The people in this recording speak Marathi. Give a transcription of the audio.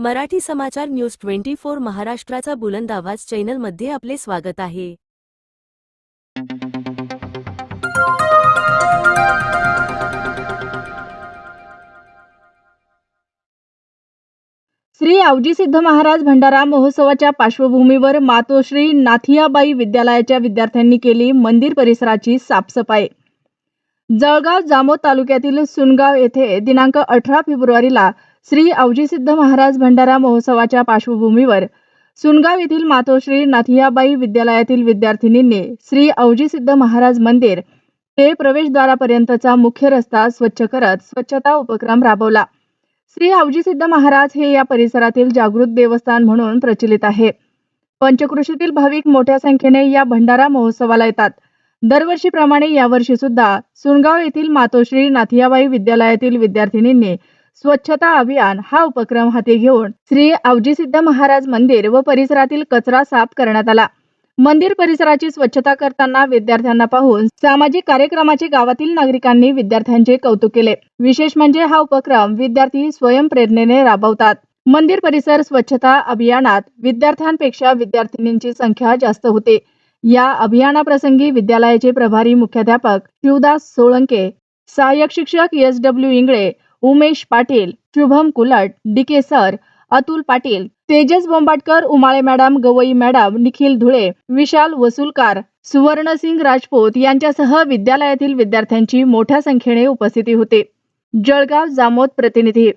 मराठी समाचार न्यूज ट्वेंटी फोर महाराष्ट्राचा बुलंद आवाज चॅनलमध्ये आपले स्वागत आहे. श्री आवजी सिद्ध महाराज भंडारा महोत्सवाच्या पार्श्वभूमीवर मातोश्री नाथियाबाई विद्यालयाच्या विद्यार्थ्यांनी केली मंदिर परिसराची साफसफाई. जळगाव जामोद तालुक्यातील सुनगाव येथे दिनांक अठरा फेब्रुवारीला श्री अवजीसिद्ध महाराज भंडारा महोत्सवाच्या पार्श्वभूमीवर सुनगाव येथील मातोश्री नाथियाबाई विद्यालयातील विद्यार्थिनींनी श्री अवजीसिद्ध महाराज मंदिर ते प्रवेशद्वारापर्यंतचा मुख्य रस्ता स्वच्छ करत स्वच्छता उपक्रम राबवला. श्री अवजीसिद्ध महाराज हे या परिसरातील जागृत देवस्थान म्हणून प्रचलित आहे. पंचकृषीतील भाविक मोठ्या संख्येने या भंडारा महोत्सवाला येतात. दरवर्षीप्रमाणे यावर्षी सुद्धा सुनगाव येथील मातोश्री नाथियाबाई विद्यालयातील विद्यार्थिनींनी स्वच्छता अभियान हा उपक्रम हाती घेऊन श्री आवजीसिद्ध महाराज मंदिर व परिसरातील कचरा साफ करण्यात आला. मंदिर परिसराची स्वच्छता करताना विद्यार्थ्यांना पाहून सामाजिक कार्यक्रमाचे गावातील नागरिकांनी विद्यार्थ्यांचे कौतुक केले. विशेष म्हणजे हा उपक्रम विद्यार्थी स्वयंप्रेरणेने राबवतात. मंदिर परिसर स्वच्छता अभियानात विद्यार्थ्यांपेक्षा विद्यार्थिनींची संख्या जास्त होते. या अभियानाप्रसंगी विद्यालयाचे प्रभारी मुख्याध्यापक शिवदास सोळंके सहाय्यक शिक्षक S W Ingale Umesh Patil Shubham Kulat DK sir Atul Patil Tejas Bombatkar Umale madam Gawai madam Nikhil Dhule Vishal Vasulkar Suvarnasingh Rajput यांच्यासह विद्यालयातील विद्यार्थ्यांची मोठ्या संख्येने उपस्थिती होती. जळगाव जामोद प्रतिनिधी